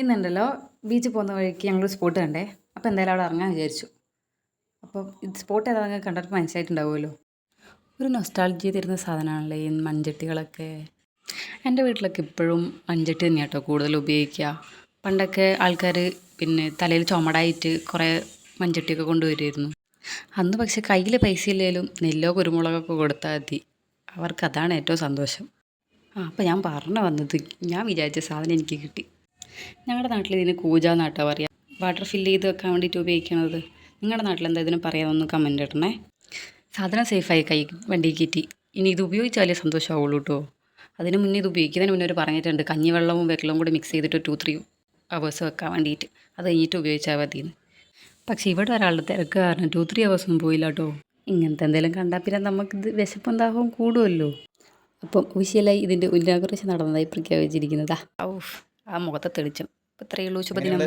ഇന്നുണ്ടല്ലോ ബീച്ചിൽ പോകുന്ന വഴിക്ക് ഞങ്ങൾ സ്പോട്ട് കണ്ടേ. അപ്പോൾ എന്തായാലും അവിടെ ഇറങ്ങാൻ വിചാരിച്ചു. അപ്പോൾ ഇത് സ്പോട്ട് ഏതാണെന്ന് കണ്ടിട്ട് മനസ്സിലായിട്ടുണ്ടാവുമല്ലോ. ഒരു നൊസ്റ്റാൾജി തരുന്ന സാധനമാണല്ലേ ഈ മൺചട്ടികളൊക്കെ? എന്റെ വീട്ടിലൊക്കെ ഇപ്പോഴും മൺചട്ടി തന്നെയാണ് കേട്ടോ കൂടുതൽ ഉപയോഗിക്കുക. പണ്ടൊക്കെ ആൾക്കാർ പിന്നെ തലയിൽ ചുമടായിട്ട് കുറേ മൺചട്ടിയൊക്കെ കൊണ്ടുവരുമായിരുന്നു. അന്ന് പക്ഷേ കയ്യിൽ പൈസ ഇല്ലെങ്കിലും നെല്ലോ കുരുമുളകൊക്കെ കൊടുത്താൽ മതി. അവർക്ക് അതാണ് ഏറ്റവും സന്തോഷം. ആ അപ്പോൾ ഞാൻ പറഞ്ഞു വന്നത് ഞാൻ വിചാരിച്ച സാധനം എനിക്ക് കിട്ടി. ഞങ്ങളുടെ നാട്ടിൽ ഇതിന് കൂജ എന്നാട്ടോ പറയുക വാട്ടർ ഫില്ല് ചെയ്ത് വെക്കാൻ വേണ്ടിയിട്ട് ഉപയോഗിക്കുന്നത് നിങ്ങളുടെ നാട്ടിൽ എന്താ ഇതിന് പറയാമെന്ന് കമന്റ് ഇടണേ. സാധനം സേഫായി കൈ വണ്ടി കയറ്റി ഇനി ഇത് ഉപയോഗിച്ചാലേ സന്തോഷമാവുള്ളൂ കേട്ടോ അതിന് മുന്നേ ഇത് ഉപയോഗിക്കുന്നതിന് മുന്നേ ഒരു പറഞ്ഞിട്ടുണ്ട്. കഞ്ഞിവെള്ളവും വെള്ളവും കൂടി മിക്സ് ചെയ്തിട്ട് ടു ത്രീ അവേഴ്സ് വെക്കാൻ വേണ്ടിയിട്ട് അത് കഴിഞ്ഞിട്ട് ഉപയോഗിച്ചാൽ മതിയെന്ന് പക്ഷേ ഇവിടെ ഒരാളുടെ തിരക്ക് കാരണം ടു ത്രീ അവേഴ്സ് ഒന്നും പോയില്ല കേട്ടോ ഇങ്ങനത്തെ എന്തെങ്കിലും കണ്ടാൽ പിന്നെ നമുക്കിത് വിശപ്പും ദാഹവും കൂടുമല്ലോ അപ്പം ഒഫീഷ്യലായി ഇതിന്റെ ഉന്നാഘോഷം നടന്നതായി പ്രഖ്യാപിച്ചിരിക്കുന്നതാ. ഔഫ്. ആ മുഖത്തെ തെളിച്ചം. ഇപ്പം ഇത്രയേ ഉള്ളൂ ശുഭദിനം.